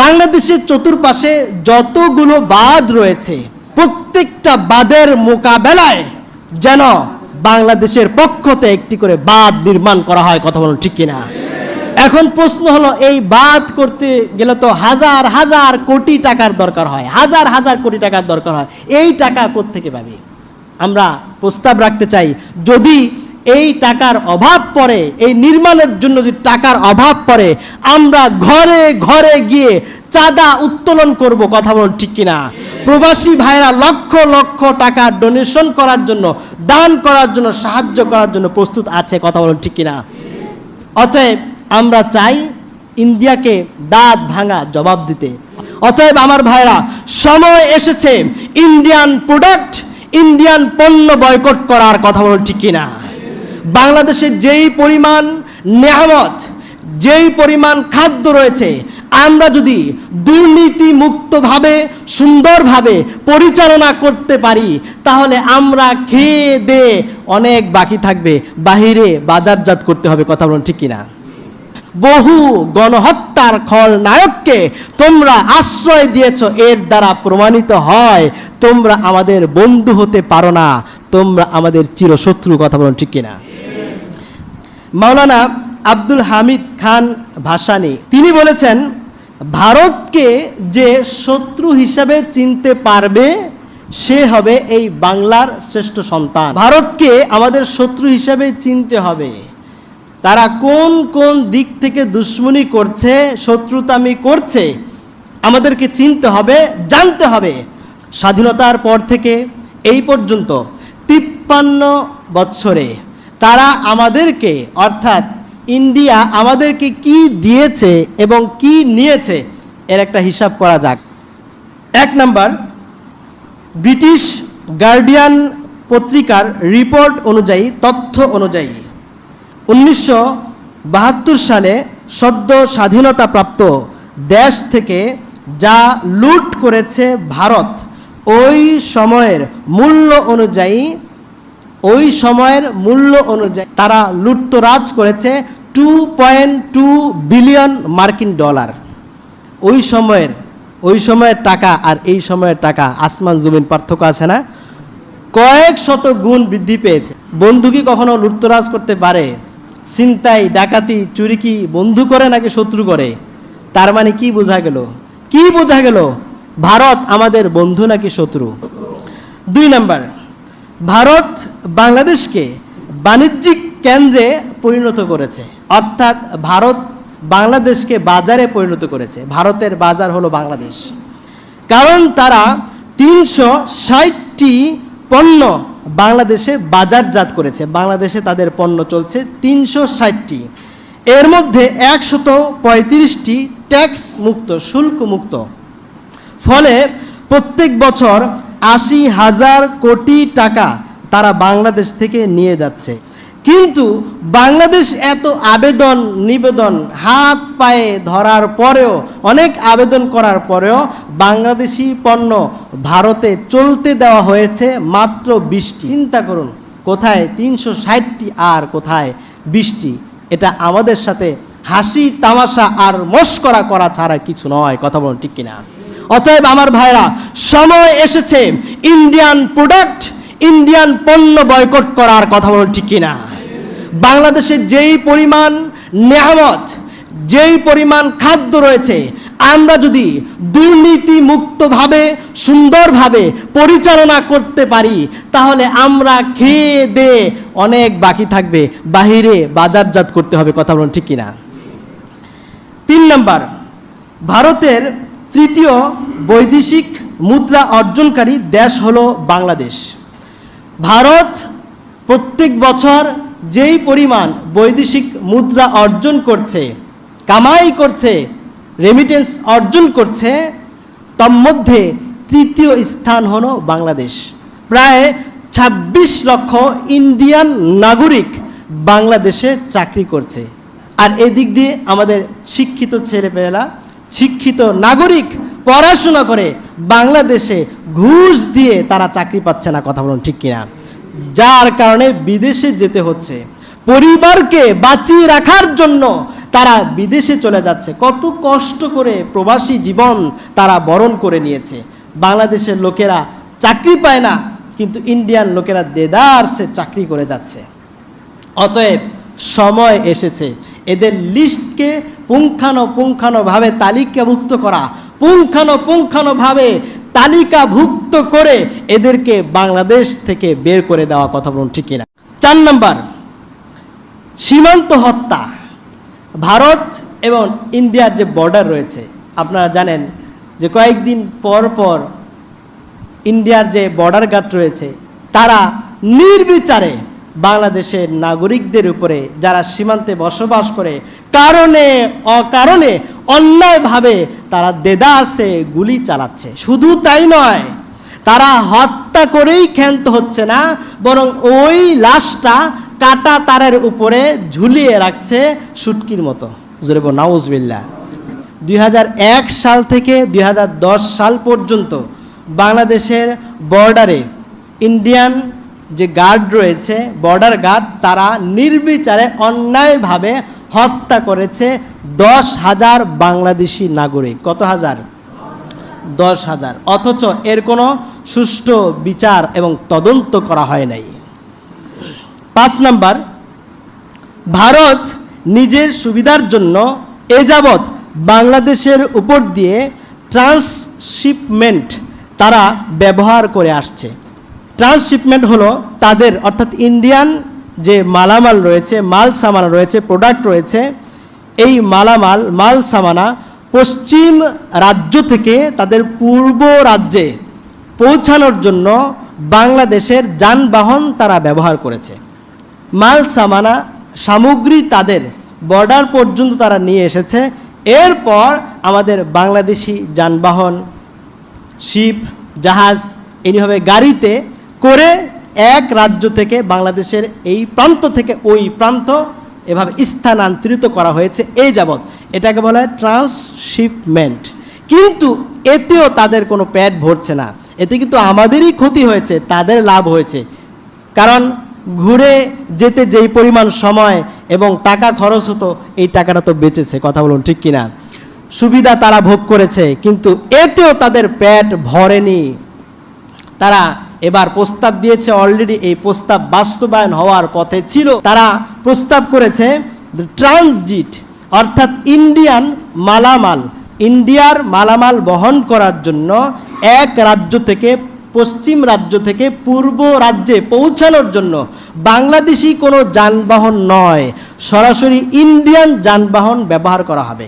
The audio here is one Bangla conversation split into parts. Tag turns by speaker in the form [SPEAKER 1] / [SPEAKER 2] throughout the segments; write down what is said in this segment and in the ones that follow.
[SPEAKER 1] বাংলাদেশের চতুর্পাশে যতগুলো বাঁধ রয়েছে, প্রত্যেকটা বাঁধের মোকাবেলায় যেন বাংলাদেশের পক্ষতে একটি করে বাঁধ নির্মাণ করা হয়, কথা বলুন ঠিক কিনা? এখন প্রশ্ন হলো, এই বাঁধ করতে গেলে তো হাজার হাজার কোটি টাকার দরকার হয়, হাজার হাজার কোটি টাকার দরকার হয়, এই টাকা কোত্থেকে পাবে? আমরা প্রস্তাব রাখতে চাই, যদি এই টাকার অভাব পড়ে এই নির্মাণের জন্য যদি টাকার অভাব পড়ে আমরা ঘরে ঘরে গিয়ে চাঁদা উত্তোলন করব, কথা বলুন ঠিক কিনা? প্রবাসী ভাইরা লক্ষ লক্ষ টাকা ডোনেশন করার জন্য, দান করার জন্য, সাহায্য করার জন্য প্রস্তুত আছে, কথা বলুন ঠিক কিনা? অতএব আমরা চাই ইন্ডিয়াকে দাঁত ভাঙা জবাব দিতে। অতএব আমার ভাইরা, সময় এসেছে, ইন্ডিয়ান প্রোডাক্ট ইন্ডিয়ান পণ্য বয়কট করার, কথা বলুন ঠিক কিনা? বাংলাদেশে যেই পরিমাণ নেয়ামত, যেই পরিমাণ খাদ্য রয়েছে, আমরা যদি দুর্নীতি মুক্তভাবে সুন্দরভাবে পরিচালনা করতে পারি, তাহলে আমরা খেয়ে দে অনেক বাকি থাকবে। বাহিরে বাজারজাত করতে হবে, কথা বলুন ঠিক কিনা? বহু গণহত্যার খলনায়ককে তোমরা আশ্রয় দিয়েছ, এর দ্বারা প্রমাণিত হয়, তোমরা আমাদের বন্ধু হতে পারো না, তোমরা আমাদের চিরশত্রু কথা বলুন ঠিক কিনা? মাওলানা আব্দুল হামিদ খান ভাসানী। তিনি বলেছেন, ভারতকে যে শত্রু হিসাবে চিনতে পারবে, সে হবে এই বাংলার শ্রেষ্ঠ সন্তান। ভারতকে আমাদের শত্রু হিসাবে চিনতে হবে। তারা কোন কোন দিক থেকে দুশ্মনী করছে, শত্রুতামি করছে, আমাদেরকে চিনতে হবে, জানতে হবে। স্বাধীনতার পর থেকে এই পর্যন্ত তিপ্পান্ন বৎসরে তারা আমাদেরকে, অর্থাৎ ইন্ডিয়া আমাদেরকে কি দিয়েছে এবং কি নিয়েছে, এর একটা হিসাব করা যাক। এক নাম্বার, ব্রিটিশ গার্ডিয়ান পত্রিকার রিপোর্ট অনুযায়ী, তথ্য অনুযায়ী, উনিশশো বাহাত্তর সালে সদ্য স্বাধীনতাপ্রাপ্ত দেশ থেকে যা লুট করেছে ভারত, ওই সময়ের মূল্য অনুযায়ী ওই সময়ের মূল্য অনুযায়ী তারা লুটতরাজ করেছে টু পয়েন্ট টু বিলিয়ন মার্কিন ডলার। ওই সময়ের ওই সময়ের টাকা আর এই সময়ের টাকা, আসমান জমিন পার্থক্য আছে না? কয়েক শত গুণ বৃদ্ধি পেয়েছে। বন্ধু কি কখনো লুটতরাজ করতে পারে? ছিনতাই, ডাকাতি, চুরি কি বন্ধু করে নাকি শত্রু করে? তার মানে কি বোঝা গেল? কি বোঝা গেল? ভারত আমাদের বন্ধু নাকি শত্রু? দুই নাম্বার ভারত বাংলাদেশকে বাণিজ্যিক কেন্দ্রে পরিণত করেছে। অর্থাৎ ভারত বাংলাদেশকে বাজারে পরিণত করেছে। ভারতের বাজার হলো বাংলাদেশ। কারণ তারা তিনশো ষাটটি পণ্য বাংলাদেশে বাজারজাত করেছে। বাংলাদেশে তাদের পণ্য চলছে তিনশো ষাটটি। এর মধ্যে একশত পঁয়ত্রিশটি ট্যাক্স মুক্ত, শুল্ক মুক্ত। ফলে প্রত্যেক বছর আশি হাজার কোটি টাকা তারা বাংলাদেশ থেকে নিয়ে যাচ্ছে। কিন্তু বাংলাদেশ এত আবেদন, নিবেদন হাত পায়ে ধরার পরেও, অনেক আবেদন করার পরেও বাংলাদেশি পণ্য ভারতে চলতে দেওয়া হয়েছে মাত্র বিশটি। চিন্তা করুন, কোথায় তিনশো ষাটটি আর কোথায় বিশটি? এটা আমাদের সাথে হাসি, তামাশা আর মস্করা করা ছাড়া কিছু নয়, কথা বলুন ঠিক কিনা? অতএব আমার ভাইরা, সময় এসেছে ইন্ডিয়ান প্রোডাক্ট ইন্ডিয়ান পণ্য বয়কট করার কথা বলুন ঠিক কিনা? বাংলাদেশে যেই পরিমাণ নেহামত যেই পরিমাণ খাদ্য রয়েছে, আমরা যদি দুর্নীতি মুক্তভাবে সুন্দরভাবে পরিচালনা করতে পারি, তাহলে আমরা খেয়ে দে অনেক বাকি থাকবে। বাহিরে বাজারজাত করতে হবে, কথা বলুন ঠিক কিনা? তিন নম্বর, ভারতের তৃতীয় বৈদেশিক মুদ্রা অর্জনকারী দেশ হল বাংলাদেশ। ভারত প্রত্যেক বছর যেই পরিমাণ বৈদেশিক মুদ্রা অর্জন করছে, কামাই করছে রেমিটেন্স অর্জন করছে তন্মধ্যে তৃতীয় স্থান হল বাংলাদেশ। প্রায় ২৬ লক্ষ ইন্ডিয়ান নাগরিক বাংলাদেশে চাকরি করছে। আর এদিক দিয়ে আমাদের শিক্ষিত ছেলেপেলেরা শিক্ষিত নাগরিক পড়াশোনা করে বাংলাদেশে ঘুষ দিয়ে তারা চাকরি পাচ্ছে না, কথা বলুন ঠিক কিনা? যার কারণে বিদেশে যেতে হচ্ছে। পরিবারকে বাঁচিয়ে রাখার জন্য তারা বিদেশে চলে যাচ্ছে। কত কষ্ট করে প্রবাসী জীবন তারা বরণ করে নিয়েছে। বাংলাদেশের লোকেরা চাকরি পায় না, কিন্তু ইন্ডিয়ান লোকেরা দেদারসে চাকরি করে যাচ্ছে। অতএব সময় এসেছে। এদের লিস্টকে পুঙ্খানুপুঙ্খানুভাবে তালিকাভুক্ত করা, পুঙ্খানুপুঙ্খানুভাবে তালিকাভুক্ত করে এদেরকে বাংলাদেশ থেকে বের করে দেওয়া কথা বলুন, ঠিক কিনা? চার নম্বর, সীমান্ত হত্যা। ভারত এবং ইন্ডিয়ার যে বর্ডার রয়েছে, আপনারা জানেন যে কয়েকদিন পর পর ইন্ডিয়ার যে বর্ডার গার্ড রয়েছে, তারা নির্বিচারে বাংলাদেশের নাগরিকদের উপরে যারা সীমান্তে বসবাস করে, কারণে, অকারণে, অন্যায়ভাবে তারা দেদারসে গুলি চালাচ্ছে। শুধু তাই নয়, তারা হত্যা করেই ক্ষান্ত হচ্ছে না, বরং ওই লাশটা কাটা তারের উপরে ঝুলিয়ে রাখছে শুটকির মতো। জোরে নাউজবিল্লা দুই এক সাল থেকে দুই হাজার দশ সাল পর্যন্ত বাংলাদেশের বর্ডারে ইন্ডিয়ান যে গার্ড রয়েছে, বর্ডার গার্ড, তারা নির্বিচারে অন্যায়ভাবে হত্যা করেছে দশ হাজার বাংলাদেশি নাগরিক। কত হাজার? দশ হাজার। অথচ এর কোনো সুষ্ঠু বিচার এবং তদন্ত করা হয় নাই। পাঁচ নাম্বার, ভারত নিজের সুবিধার জন্য এ যাবৎ বাংলাদেশের উপর দিয়ে ট্রান্সশিপমেন্ট তারা ব্যবহার করে আসছে। ট্রান্সশিপমেন্ট হলো তাদের, অর্থাৎ ইন্ডিয়ান যে মালামাল রয়েছে, মাল সামানা রয়েছে প্রোডাক্ট রয়েছে, এই মালামাল, মাল সামানা পশ্চিম রাজ্য থেকে তাদের পূর্ব রাজ্যে পৌঁছানোর জন্য বাংলাদেশের যানবাহন তারা ব্যবহার করেছে। মাল সামানা সামগ্রী তাদের বর্ডার পর্যন্ত তারা নিয়ে এসেছে। এরপর আমাদের বাংলাদেশি যানবাহন, শিপ, জাহাজ, এইভাবে গাড়িতে করে এক রাজ্য থেকে বাংলাদেশের এই প্রান্ত থেকে ওই প্রান্ত এভাবে স্থানান্তরিত করা হয়েছে এই যাবৎ। এটাকে বলা হয় ট্রান্সশিপমেন্ট। কিন্তু এতেও তাদের কোনো প্যাট ভরছে না। এতে কিন্তু আমাদেরই ক্ষতি হয়েছে, তাদের লাভ হয়েছে। কারণ ঘুরে যেতে যেই পরিমাণ সময় এবং টাকা খরচ হতো, এই টাকাটা তো বেঁচেছে, কথা বলুন ঠিক কিনা। সুবিধা তারা ভোগ করেছে, কিন্তু এতেও তাদের পেট ভরেনি। তারা এবার প্রস্তাব দিয়েছে অলরেডি এই প্রস্তাব বাস্তবায়ন হওয়ার পথে ছিল। তারা প্রস্তাব করেছে ট্রানজিট অর্থাৎ ইন্ডিয়ান মালামাল ইন্ডিয়ার মালামাল বহন করার জন্য এক রাজ্য থেকে পশ্চিম রাজ্য থেকে পূর্ব রাজ্যে পৌঁছানোর জন্য বাংলাদেশি কোনো যানবাহন নয়। সরাসরি ইন্ডিয়ান যানবাহন ব্যবহার করা হবে।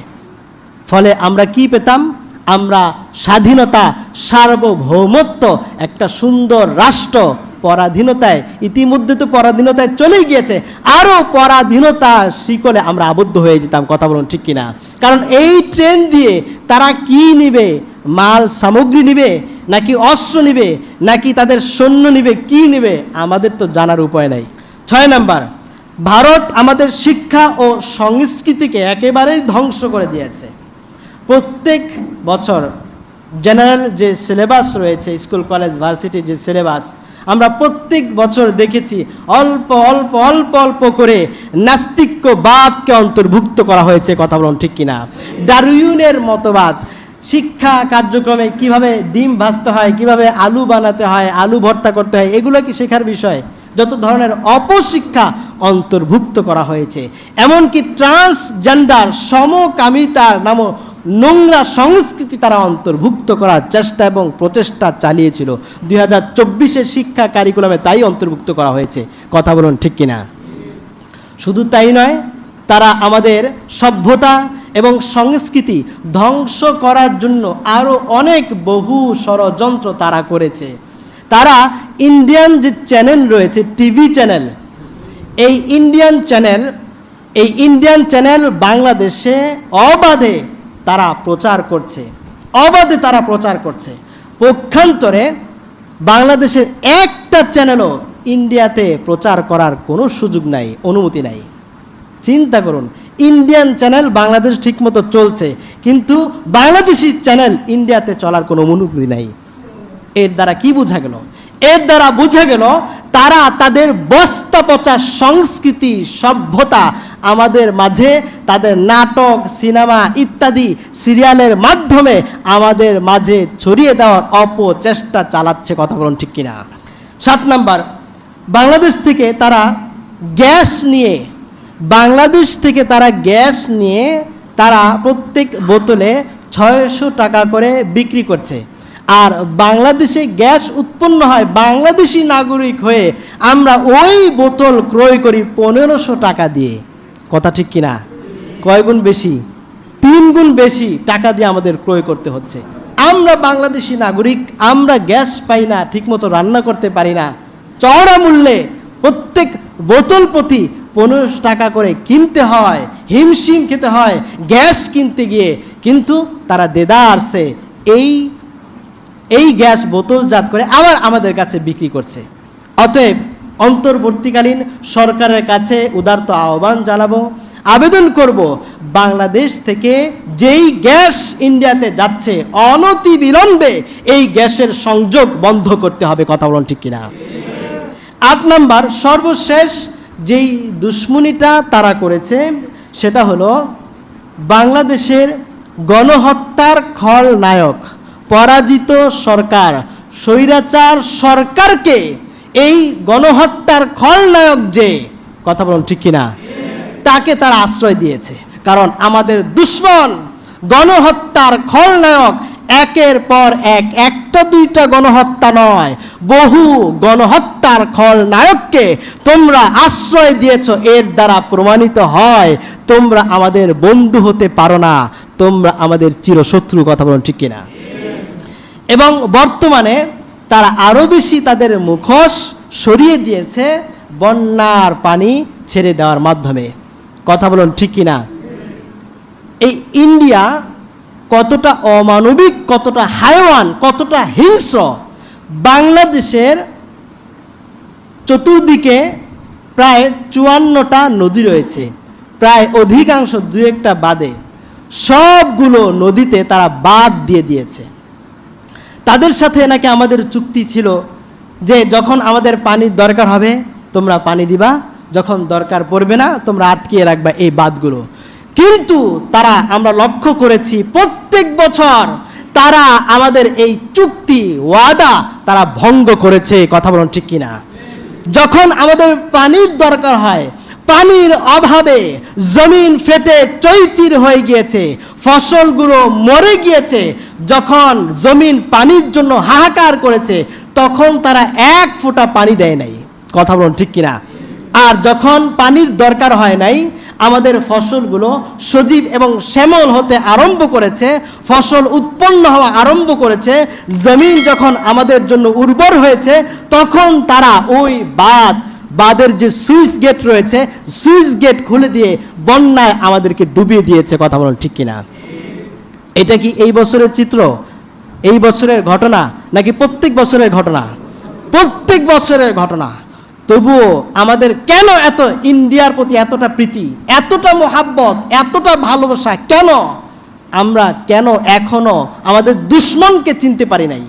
[SPEAKER 1] ফলে আমরা কি পেতাম? আমরা স্বাধীনতা, সার্বভৌমত্ব, একটা সুন্দর রাষ্ট্র পরাধীনতায়, ইতিমধ্যে তো পরাধীনতায় চলেই গিয়েছে। আরও পরাধীনতা শিকলে আমরা আবদ্ধ হয়ে যেতাম, কথা বলুন ঠিক কিনা? কারণ এই ট্রেন দিয়ে তারা কি নিবে? মাল সামগ্রী নিবে? নাকি অস্ত্র নিবে? নাকি তাদের সৈন্য নিবে? কি নিবে? আমাদের তো জানার উপায় নাই। ছয় নাম্বার, ভারত আমাদের শিক্ষা ও সংস্কৃতিকে একেবারেই ধ্বংস করে দিয়েছে। প্রত্যেক বছর জেনারেল যে সিলেবাস রয়েছে, স্কুল, কলেজ ভার্সিটির যে সিলেবাস, আমরা প্রত্যেক বছর দেখেছি অল্প অল্প অল্প অল্প করে নাস্তিক্যবাদকে অন্তর্ভুক্ত করা হয়েছে, কথা বলুন ঠিক কিনা। ডারুইনের মতবাদ, শিক্ষা কার্যক্রমে কীভাবে ডিম ভাজতে হয়, কীভাবে আলু বানাতে হয়, আলু ভর্তা করতে হয়, এগুলো কি শেখার বিষয়? যত ধরনের অপশিক্ষা অন্তর্ভুক্ত করা হয়েছে। এমনকি ট্রান্সজেন্ডার সমকামিতার নামও নোংরা সংস্কৃতি তারা অন্তর্ভুক্ত করার চেষ্টা এবং প্রচেষ্টা চালিয়েছিল। দুই হাজার চব্বিশের শিক্ষা কারিকুলামে তাই অন্তর্ভুক্ত করা হয়েছে। কথা বলুন ঠিক কিনা? শুধু তাই নয়, তারা আমাদের সভ্যতা এবং সংস্কৃতি ধ্বংস করার জন্য আরও অনেক বহু ষড়যন্ত্র তারা করেছে। তারা ইন্ডিয়ান যে চ্যানেল রয়েছে টিভি চ্যানেল এই ইন্ডিয়ান চ্যানেল এই ইন্ডিয়ান চ্যানেল বাংলাদেশে অবাধে তারা প্রচার করছে। অবাধে তারা প্রচার করছে। পক্ষান্তরে বাংলাদেশের একটা চ্যানেলও ইন্ডিয়াতে প্রচার করার কোনো সুযোগ নাই, অনুমতি নাই। চিন্তা করুন, ইন্ডিয়ান চ্যানেল বাংলাদেশ ঠিকমতো চলছে, কিন্তু বাংলাদেশি চ্যানেল ইন্ডিয়াতে চলার কোনো অনুমতি নাই। এর দ্বারা কি বোঝা গেল? এর দ্বারা বুঝে গেল, তারা তাদের বস্তা পচা সংস্কৃতি, সভ্যতা আমাদের মাঝে তাদের নাটক, সিনেমা ইত্যাদি সিরিয়ালের মাধ্যমে আমাদের মাঝে ছড়িয়ে দেওয়ার অপচেষ্টা চালাচ্ছে, কথা বলুন ঠিক কিনা। সাত নাম্বার, বাংলাদেশ থেকে তারা গ্যাস নিয়ে, বাংলাদেশ থেকে তারা গ্যাস নিয়ে তারা প্রত্যেক বোতলে ছয়শো টাকা করে বিক্রি করছে। আর বাংলাদেশে গ্যাস উৎপন্ন হয় বাংলাদেশি নাগরিক হয়ে আমরা ওই বোতল ক্রয় করি পনেরোশো টাকা দিয়ে। কথা ঠিক কিনা? কয় গুণ বেশি? তিন গুণ বেশি টাকা দিয়ে আমাদের ক্রয় করতে হচ্ছে। আমরা বাংলাদেশি নাগরিক, আমরা গ্যাস পাই না, ঠিকমতো রান্না করতে পারি না। চওড়া মূল্যে প্রত্যেক বোতল প্রতি পনেরোশো টাকা করে কিনতে হয়, হিমশিম খেতে হয়, গ্যাস কিনতে গিয়ে। কিন্তু তারা দেদারসে এই এই গ্যাস বোতলজাত করে আবার আমাদের কাছে বিক্রি করছে। অতএব অন্তর্বর্তীকালীন সরকারের কাছে উদারত আহ্বান জানাব আবেদন করব, বাংলাদেশ থেকে যেই গ্যাস ইন্ডিয়াতে যাচ্ছে অনতি বিলম্বে এই গ্যাসের সংযোগ বন্ধ করতে হবে, কথা বলুন ঠিক কিনা? আট নাম্বার, সর্বশেষ যেই দুশ্মনীটা তারা করেছে, সেটা হলো বাংলাদেশের গণহত্যার খল নায়ক, পরাজিত সরকার, স্বৈরাচার সরকারকে এই গণহত্যার খলনায়ক যে, কথা বলুন ঠিক কিনা? তাকে তারা আশ্রয় দিয়েছে। কারণ আমাদের দুশ্মন, গণহত্যার খলনায়ক, একের পর এক একটা দুইটা গণহত্যা নয়, বহু গণহত্যার খলনায়ককে তোমরা আশ্রয় দিয়েছ, এর দ্বারা প্রমাণিত হয়, তোমরা আমাদের বন্ধু হতে পারো না, তোমরা আমাদের চিরশত্রু কথা বলুন ঠিক কিনা? এবং বর্তমানে তারা আরও বেশি তাদের মুখোশ সরিয়ে দিয়েছে, বন্যার পানি ছেড়ে দেওয়ার মাধ্যমে। কথা বলুন, ঠিক কিনা? এই ইন্ডিয়া কতটা অমানবিক, কতটা হাইওয়ান কতটা হিংস্র, বাংলাদেশের চতুর্দিকে প্রায় চুয়ান্নটা নদী রয়েছে, প্রায় অধিকাংশ দু একটা বাদে সবগুলো নদীতে তারা বাদ দিয়ে দিয়েছে। তাদের সাথে নাকি আমাদের চুক্তি ছিল যে যখন আমাদের পানির দরকার হবে, তোমরা পানি দিবা যখন দরকার পড়বে না, তোমরা আটকিয়ে রাখবা এই বাঁধগুলো কিন্তু তারা আমরা লক্ষ্য করেছি, প্রত্যেক বছর তারা আমাদের এই চুক্তি, ওয়াদা তারা ভঙ্গ করেছে কথা বলুন ঠিক কিনা? যখন আমাদের পানির দরকার হয়, পানির অভাবে জমিন ফেটে চৈচির হয়ে গিয়েছে, ফসলগুলো মরে গিয়েছে, যখন জমিন পানির জন্য হাহাকার করেছে, তখন তারা এক ফোঁটা পানি দেয় নাই। কথা বলুন ঠিক কিনা? আর যখন পানির দরকার হয় নাই, আমাদের ফসলগুলো সজীব এবং শ্যামল হতে আরম্ভ করেছে, ফসল উৎপন্ন হওয়া আরম্ভ করেছে, জমিন যখন আমাদের জন্য উর্বর হয়েছে, তখন তারা ওই বাঁধ, বাঁধের যে সুইচ গেট রয়েছে, সুইচ গেট খুলে দিয়ে বন্যায় আমাদেরকে ডুবিয়ে দিয়েছে। কথা বলুন ঠিক কিনা? এটা কি এই বছরের চিত্র? এই বছরের ঘটনা? নাকি প্রত্যেক বছরের ঘটনা? প্রত্যেক বছরের ঘটনা। তবুও আমাদের কেন এত ইন্ডিয়ার প্রতি এতটা প্রীতি? এতটা মোহাব্বত, এতটা ভালোবাসা কেন? আমরা কেন এখনও আমাদের দুশ্মনকে চিনতে পারি নাই?